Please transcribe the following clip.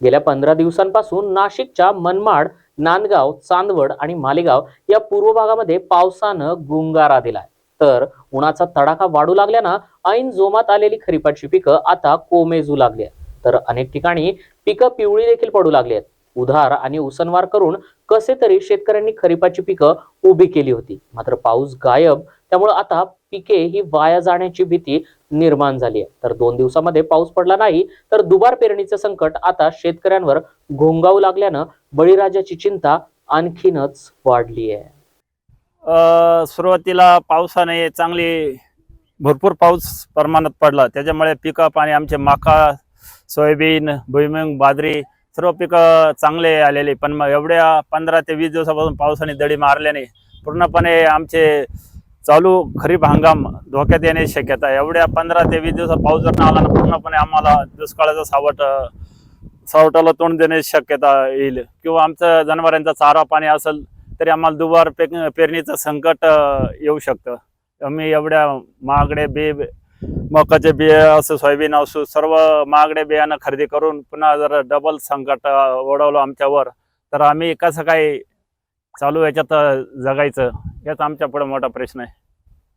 गेल्या पंधरा दिवसांपासून नाशिकच्या मनमाड नांदगाव चांदवड आणि मालेगाव या पूर्व भागामध्ये पावसानं गुंगारा दिलाय. तर उन्हाचा तडाखा वाढू लागल्यानं ऐन जोमात आलेली खरीपाची पिकं आता कोमेजू लागली आहेत. तर अनेक ठिकाणी पिकं पिवळी देखील पडू लागली आहेत. उधार आणि उसनवार करून कसे तरी शेतकऱ्यांनी खरीपाची पिकं उभी केली होती. मात्र पाऊस गायब त्यामुळे आता पिके ही वाया जाण्याची भीती निर्माण झाली आहे. तर दोन दिवसामध्ये पाऊस पडला नाही तर दुबार पेरणीचं संकट आता शेतकऱ्यांवर घोंगावू लागल्यानं बळीराजाची चिंता आणखीनच वाढली आहे. सुरुवातीला पावसाने चांगली भरपूर पाऊस प्रमाणात पडला. त्याच्यामुळे पिकं पाणी आमचे माका सोयाबीन भुईमुग बाजरी सर्व पिकं चांगले आलेले. पण मग एवढ्या पंधरा ते वीस दिवसापासून पावसाने दडी मारल्याने पूर्णपणे आमचे चालू खरीप हंगाम धोक्यात येण्याची शक्यता एवढ्या पंधरा ते वीस दिवसात पाऊस जर आला ना पूर्णपणे आम्हाला दुष्काळाचं सावट सावटाला तोंड देण्याची शक्यता येईल. किंवा आमचं जनावरांचा चारा पाणी असेल तरी आम्हाला दुबार पे पेरणीचं संकट येऊ शकतं. आम्ही एवढ्या महागडे बी मकाचे बिया असं सोयाबीन असो सर्व महागडे बियाणं खरेदी करून पुन्हा जर डबल संकट ओढवलं आमच्यावर. तर आम्ही कसं काही चालू याच्यात जगायचं याचा आमच्या पुढे मोठा प्रश्न आहे.